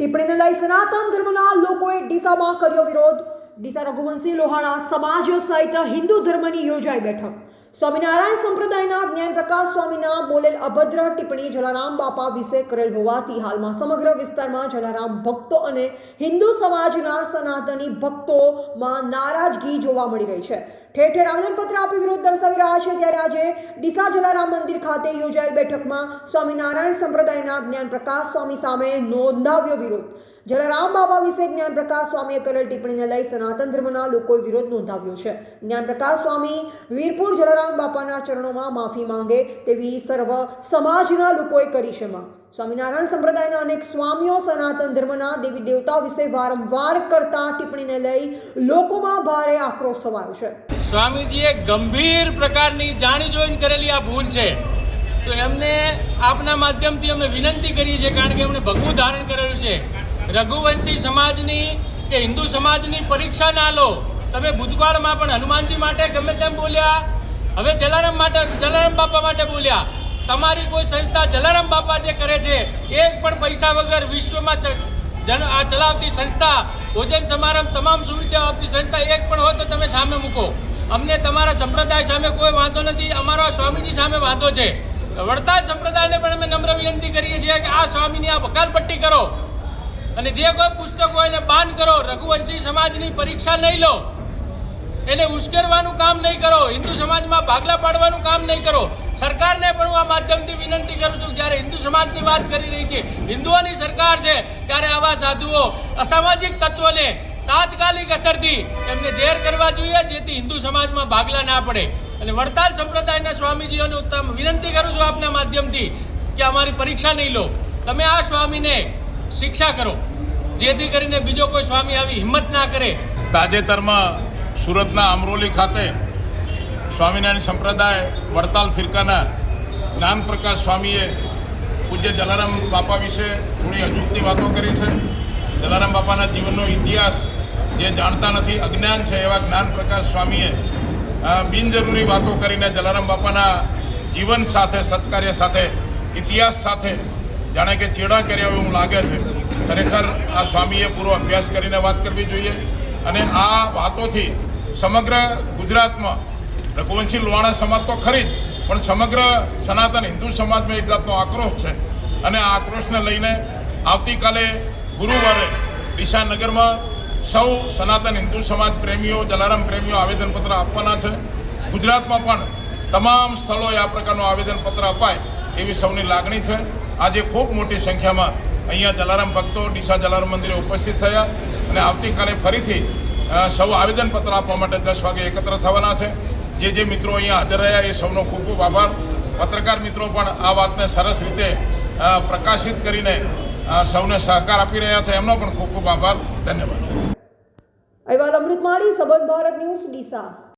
ટિપ્પણીને લઈ સનાતન ધર્મના લોકોએ ડીસામાં કર્યો વિરોધ. ડીસા રઘુવંશી લોહાણા સમાજ સહિત હિન્દુ ધર્મની યોજાઈ બેઠક. સ્વામિનારાયણ સંપ્રદાયના જ્ઞાન પ્રકાશ સ્વામીના બોલેલ અભદ્ર ટિપ્પણી જલારામ બાપા વિશે કરેલ હોવાથી હાલમાં સમગ્ર વિસ્તારમાં જલારામ ભક્તો અને હિન્દુ સમાજના સનાતની ભક્તોમાં નારાજગી જોવા મળી રહી છે. ઠેર ઠેર આવેદનપત્ર આપી વિરોધ દર્શાવી રહ્યા છે. ત્યારે આજે ડીસા જલારામ મંદિર ખાતે યોજાયેલ બેઠકમાં સ્વામિનારાયણ સંપ્રદાયના જ્ઞાન પ્રકાશ સ્વામી સામે નોંધાવ્યો વિરોધ. જલારામ બાબા વિશે જ્ઞાન પ્રકાશ સ્વામીએ કરેલ ટિપ્પણીને લઈ સનાતન ધર્મના લોકોએ વિરોધ નોંધાવ્યો છે. જ્ઞાન પ્રકાશ સ્વામી વીરપુર જલારામ બાપાના ચરણોમાં માફી માંગે તેવી સર્વ સમાજના લોકોએ કરી છે માંગ. સ્વામિનારાયણ સંપ્રદાયના અનેક સ્વામીઓ સનાતન ધર્મના દેવી દેવતા વિશે વારંવાર કરતા ટિપ્પણીને લઈ લોકોમાં ભારે આક્રોશ સવાયો છે. સ્વામીજીએ ગંભીર પ્રકારની જાણી જોઈને કરેલી આ ભૂલ છે. તો એમને આપના માધ્યમથી અમે વિનંતી કરીએ છીએ, કારણ કે એમણે ભગવું ધારણ કરેલું છે. રઘુવંશી સમાજની કે હિન્દુ સમાજની પરીક્ષા ના લો. તમે ભૂતકાળમાં પણ હનુમાનજી માટે ગમે તેમ બોલ્યા. હવે જલારામ માટે, જલારામ બાપા માટે બોલ્યા. તમારી કોઈ સંસ્થા જલારામ બાપા જે કરે છે એક પણ પૈસા વગર વિશ્વમાં જન, આ ચલાવતી સંસ્થા, ભોજન સમારંભ, તમામ સુવિધાઓ આપતી સંસ્થા એક પણ હોય તો તમે સામે મૂકો. અમને તમારા સંપ્રદાય સામે કોઈ વાંધો નથી. અમારો સ્વામીજી સામે વાંધો છે. વડતાલ સંપ્રદાયને પણ અમે નમ્ર વિનંતી કરીએ છીએ કે આ સ્વામીની આ વકાલપટ્ટી કરો. અને જે કોઈ પુસ્તક એને બાન કરો, રઘુવંશી સમાજની પરીક્ષા નહીં લો. એને ઉશ્કેરવાનું કામ નહીં કરો, હિન્દુ સમાજમાં ભાગલા પાડવાનું કામ નહીં કરો. સરકારને પણ હું આ માધ્યમથી વિનંતી કરું છું જ્યારે હિન્દુ સમાજની વાત કરી રહી છે, હિન્દુઓની સરકાર છે, ત્યારે આવા સાધુઓ, અસામાજિક તત્વોને તાત્કાલિક અસરથી એમને ઝેર કરવા જોઈએ, જેથી હિન્દુ સમાજમાં ભાગલા ના પડે. અને વડતાલ સંપ્રદાયના સ્વામીજીઓને ઉત્તમ વિનંતી કરું છું આપના માધ્યમથી કે અમારી પરીક્ષા નહીં લો. તમે આ સ્વામીને શિક્ષા કરો. જેથી કરીને બીજો કોઈ સ્વામી આવી હિંમત ના કરે. તાજેતરમાં સુરતના અમરોલી ખાતે સ્વામિનારાયણ સંપ્રદાય વડતાલ ફિરકાના જ્ઞાન પ્રકાશ સ્વામીએ પૂજ્ય જલારામ બાપા વિશે થોડી અજુકતી વાતો કરી છે. જલારામ બાપાના જીવનનો ઇતિહાસ જે જાણતા નથી, અજ્ઞાન છે એવા જ્ઞાન પ્રકાશ સ્વામીએ બિનજરૂરી વાતો કરીને જલારામ બાપાના જીવન સાથે, સત્કાર્ય સાથે, ઇતિહાસ સાથે જાણે કે ચેડા કર્યા એવું લાગે છે. ખરેખર આ સ્વામીએ પૂરો અભ્યાસ કરીને વાત કરવી જોઈએ અને આ વાતોથી સમગ્ર ગુજરાતમાં રઘુવંશી લોહાણા સમાજ તો ખરી જ, પણ સમગ્ર સનાતન હિન્દુ સમાજમાં એક જાતનો આક્રોશ છે. અને આ આક્રોશને લઈને આવતીકાલે ગુરુવારે દિશાનગરમાં સૌ સનાતન હિન્દુ સમાજ પ્રેમીઓ, જલારામ પ્રેમીઓ આવેદનપત્ર આપવાના છે. ગુજરાતમાં પણ તમામ સ્થળોએ આ પ્રકારનું આવેદનપત્ર અપાય એવી સૌની લાગણી છે. આજે ખૂબ મોટી સંખ્યામાં અહીંયા જલારામ ભક્તો ડીસા જલારામ મંદિરે ઉપસ્થિત થયા અને આવતીકાલે ફરીથી સૌ આવેદનપત્ર આપવા માટે દસ વાગે એકત્ર થવાના છે. જે જે મિત્રો અહીંયા હાજર રહ્યા, એ સૌનો ખૂબ ખૂબ આભાર. પત્રકાર મિત્રો પણ આ વાતને સરસ રીતે પ્રકાશિત કરીને સૌને સહકાર આપી રહ્યા છે. એમનો પણ ખૂબ ખૂબ આભાર. ધન્યવાદ. અહેવાલ અમૃતમાળી, સબંધ ભારત ન્યૂઝ, ડીસા.